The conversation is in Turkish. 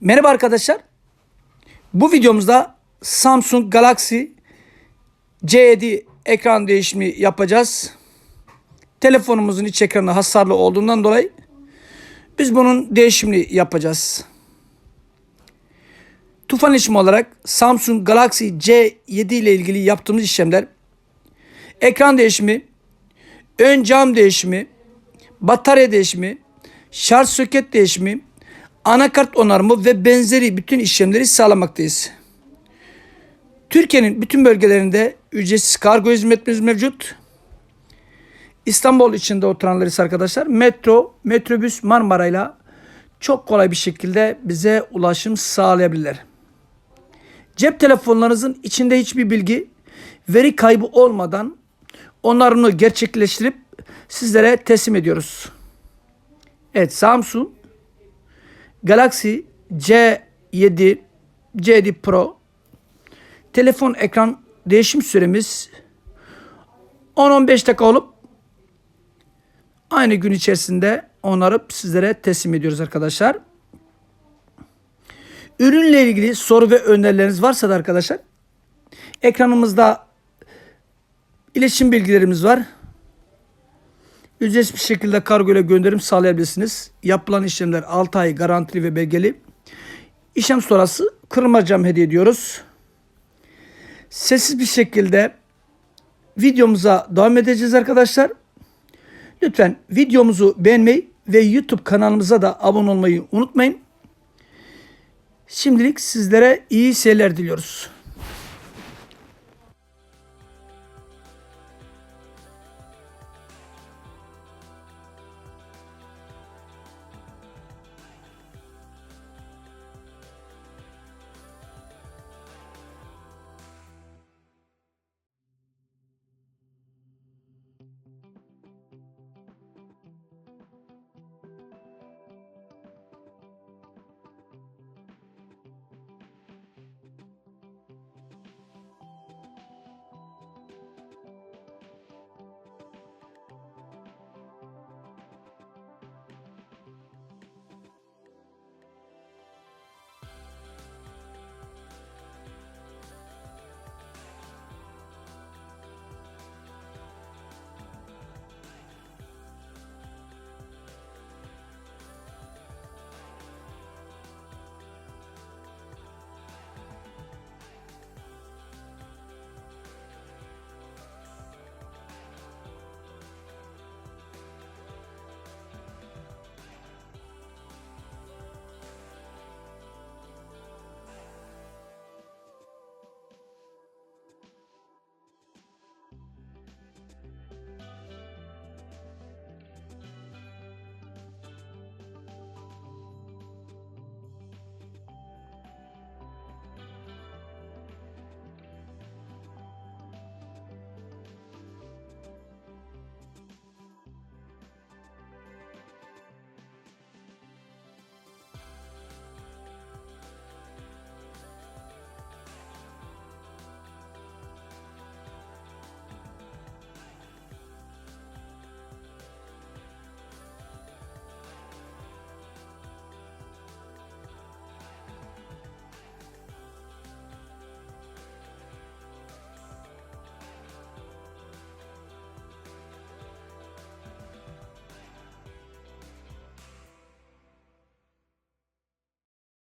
Merhaba arkadaşlar. Bu videomuzda Samsung Galaxy C7 ekran değişimi yapacağız. Telefonumuzun iç ekranı hasarlı olduğundan dolayı biz bunun değişimini yapacağız. Tufan işlemi olarak Samsung Galaxy C7 ile ilgili yaptığımız işlemler ekran değişimi, ön cam değişimi, batarya değişimi, şarj soket değişimi, anakart onarımı ve benzeri bütün işlemleri sağlamaktayız. Türkiye'nin bütün bölgelerinde ücretsiz kargo hizmetimiz mevcut. İstanbul içinde oturanlar ise arkadaşlar metro, metrobüs Marmara'yla çok kolay bir şekilde bize ulaşım sağlayabilirler. Cep telefonlarınızın içinde hiçbir bilgi, veri kaybı olmadan onarımını gerçekleştirip sizlere teslim ediyoruz. Evet Samsung Galaxy C7 C7 Pro telefon ekran değişim süremiz 10-15 dakika olup aynı gün içerisinde onarıp sizlere teslim ediyoruz arkadaşlar. Ürünle ilgili soru ve önerileriniz varsa da arkadaşlar ekranımızda iletişim bilgilerimiz var. Ücretsiz bir şekilde kargo ile gönderim sağlayabilirsiniz. Yapılan işlemler 6 ay garantili ve belgeli. İşlem sonrası kırılma cam hediye ediyoruz. Sessiz bir şekilde videomuza devam edeceğiz arkadaşlar. Lütfen videomuzu beğenmeyi ve YouTube kanalımıza da abone olmayı unutmayın. Şimdilik sizlere iyi seyirler diliyoruz.